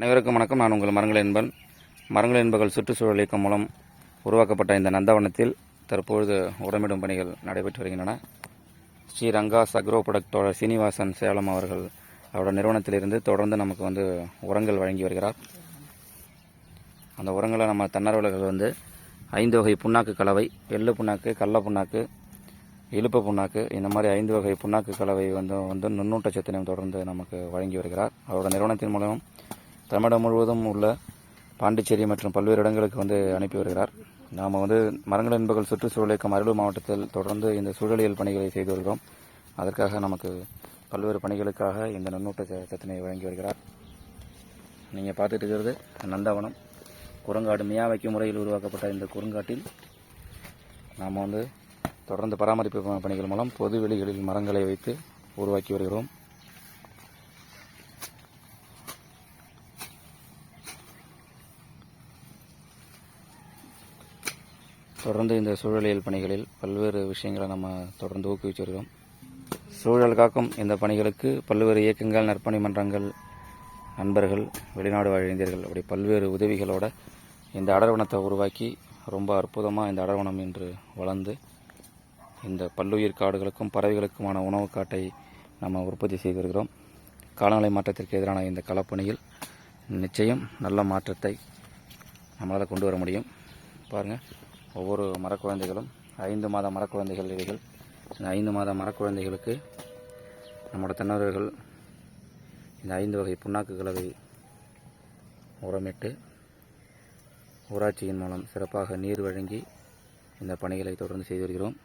அனைவருக்கும் வணக்கம். நான் உங்கள் மரங்கள் என்பன். மரங்கள் என்பகள் சுற்றுச்சூழல் இயக்கம் மூலம் உருவாக்கப்பட்ட இந்த நந்தவனத்தில் தற்பொழுது உரமிடும் பணிகள் நடைபெற்று வருகின்றன. ஸ்ரீ ரங்காஸ் அக்ரோ ப்ரொடக்டோட சீனிவாசன் சேலம் அவர்கள் அவரோட நிறுவனத்திலிருந்து தொடர்ந்து நமக்கு வந்து உரங்கள் வழங்கி வருகிறார். அந்த உரங்களை நம்ம தன்னார்வலர்கள் வந்து ஐந்து வகை புண்ணாக்கு கலவை எள்ளு புண்ணாக்கு கடல புண்ணாக்கு இழுப்பு புண்ணாக்கு இந்த மாதிரி ஐந்து வகை புண்ணாக்கு கலவை வந்து வந்து நுண்ணூட்டச்சத்தினையும் தொடர்ந்து நமக்கு வழங்கி வருகிறார். அவரோட நிறுவனத்தின் மூலம் தமிழகம் முழுவதும் உள்ள பாண்டிச்சேரி மற்றும் பல்வேறு இடங்களுக்கு வந்து அனுப்பி வருகிறார். நாம் வந்து மரங்கள் என்பகல் சுற்றுச்சூழல் இயக்கம் அரியலூர் மாவட்டத்தில் தொடர்ந்து இந்த சூழலியல் பணிகளை செய்து வருகிறோம். அதற்காக நமக்கு பல்வேறு பணிகளுக்காக இந்த நுண்ணூட்ட சத்தினை வழங்கி வருகிறார். நீங்கள் பார்த்துட்டு இருக்கிறது நந்தவனம். குரங்காடு மியாவைக்கு முறையில் உருவாக்கப்பட்ட இந்த குறுங்காட்டில் நாம் வந்து தொடர்ந்து பராமரிப்பு பணிகள் மூலம் பொது வெளிகளில் மரங்களை வைத்து உருவாக்கி வருகிறோம். தொடர்ந்து இந்த சூழலியல் பணிகளில் பல்வேறு விஷயங்களை நம்ம தொடர்ந்து ஊக்குவிச்சு வருகிறோம். சூழல் காக்கும் இந்த பணிகளுக்கு பல்வேறு இயக்கங்கள் நற்பணி மன்றங்கள் நண்பர்கள் வெளிநாடு வாழ் இந்தியர்கள் அப்படி பல்வேறு உதவிகளோட இந்த அடர்வனத்தை உருவாக்கி ரொம்ப அற்புதமாக இந்த அடர்வனம் இன்று வளர்ந்து இந்த பல்லுயிர் காடுகளுக்கும் பறவைகளுக்குமான உணவு காட்டை நம்ம உற்பத்தி செய்து வருகிறோம். காலநிலை மாற்றத்திற்கு எதிரான இந்த களப்பணியில் நிச்சயம் நல்ல மாற்றத்தை நம்மளால் கொண்டு வர முடியும். பாருங்கள் ஒவ்வொரு மரக்குழந்தைகளும் ஐந்து மாத மரக்குழந்தைகள் இவைகள். இந்த ஐந்து மாத மரக்குழந்தைகளுக்கு நம்மளோட தன்னவர்கள் இந்த ஐந்து வகை புண்ணாக்கு கலவை உரமிட்டு ஊராட்சியின் மூலம் சிறப்பாக நீர் வழங்கி இந்த பணிகளை தொடர்ந்து செய்து வருகிறோம்.